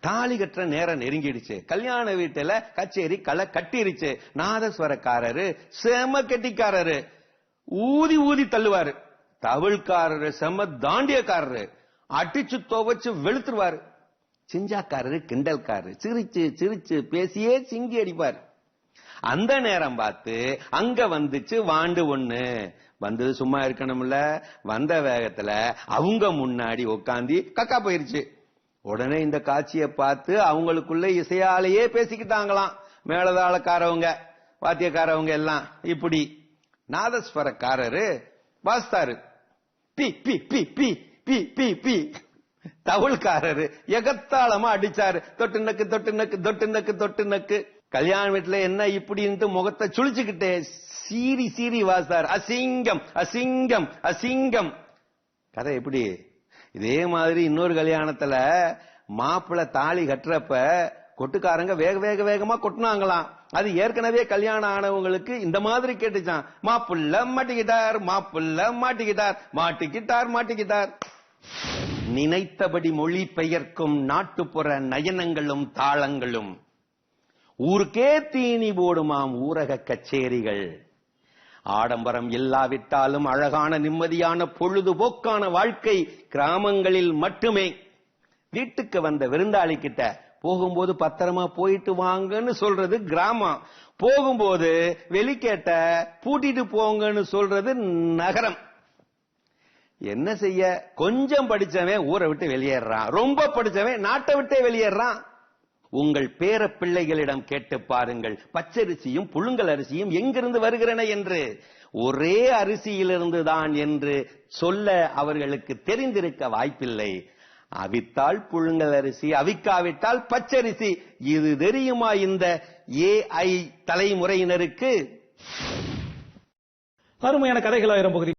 தாலி கட்டுற நேரம் நெருங்கிடுச்சு. கல்யாண வீட்டுல கச்சேரி களை கட்டிருச்சு. நாதஸ்வரக்காரரு செம கெட்டிக்காரரு. ஊதி ஊதி தள்ளுவாரு. தவிழ்காரரு செம தாண்டியக்காரரு. அடிச்சு துவைச்சு வெளுத்துருவாரு. சிஞ்சாக்காரரு கிண்டல்காரரு. சிரிச்சு சிரிச்சு பேசியே சிங்கி அடிப்பார். அந்த நேரம் பார்த்து அங்க வந்துச்சு வாண்டு ஒண்ணு. வந்தது சும்மா இருக்கணும்ல. வந்த வேகத்துல அவங்க முன்னாடி உட்காந்து கக்கா போயிருச்சு. உடனே இந்த காட்சியை பார்த்து அவங்களுக்குள்ள இசையாலேயே பேசிக்கிட்டாங்களாம். மேலதாளக்காரவங்க வாத்தியக்காரவங்க எல்லாம். இப்படி நாதஸ்வரக்காரரு வாசித்தாரு. பி பி பி பி பி பி பி. தவுள்காரரு எகத்தாளமா அடிச்சாரு. தொட்டு நக்கு தொட்டு நக்கு தொட்டு நக்கு தொட்டு நக்கு. கல்யாண வீட்டுல என்ன இப்படின்ட்டு முகத்தை சுழிச்சுக்கிட்டே சீரி சீரி வாசார் அசிங்கம் அசிங்கம் அசிங்கம். கதை எப்படி? இதே மாதிரி இன்னொரு கல்யாணத்துல மாப்பிள்ளை தாலி கட்டுறப்ப கொட்டுக்காரங்க வேக வேக வேகமா கொட்டினாங்களாம். அது ஏற்கனவே கல்யாணம் ஆனவங்களுக்கு இந்த மாதிரி கேட்டுச்சான் மாப்புள்ள மாட்டிக்கிட்டார் மாப்புள்ள மாட்டிக்கிட்டார் மாட்டிக்கிட்டார் மாட்டிக்கிட்டார். நினைத்தபடி மொழி பெயர்க்கும் நாட்டுப்புற நயனங்களும் தாளங்களும். ஊருக்கே தீனி போடுமாம் ஊரக கச்சேரிகள். ஆடம்பரம் இல்லாவிட்டாலும் அழகான நிம்மதியான பொழுதுபோக்கான வாழ்க்கை கிராமங்களில் மட்டுமே. வீட்டுக்கு வந்த விருந்தாளி கிட்ட போகும்போது பத்திரமா போயிட்டு வாங்கன்னு சொல்றது கிராமம். போகும்போது வெளிக்கேட்ட பூட்டிட்டு போங்கன்னு சொல்றது நகரம். என்ன செய்ய? கொஞ்சம் படிச்சவன் ஊரை விட்டு வெளியேறான் ரொம்ப படிச்சவன் நாட்டை விட்டே வெளியேறான் உங்கள் பேர பிள்ளைகளிடம் கேட்டு பாருங்கள். பச்சரிசியும் புழுங்கல் அரிசியும் எங்கிருந்து வருகிறன என்று. ஒரே அரிசியிலிருந்து தான் என்று சொல்ல அவர்களுக்கு தெரிந்திருக்க வாய்ப்பில்லை. அவித்தால் புழுங்கல் அரிசி அவிக்காவிட்டால் பச்சரிசி. இது தெரியுமா இந்த ஏஐ தலைமுறையினருக்கு? அருமையான கதைகள் ஆயிரம் பகுதி.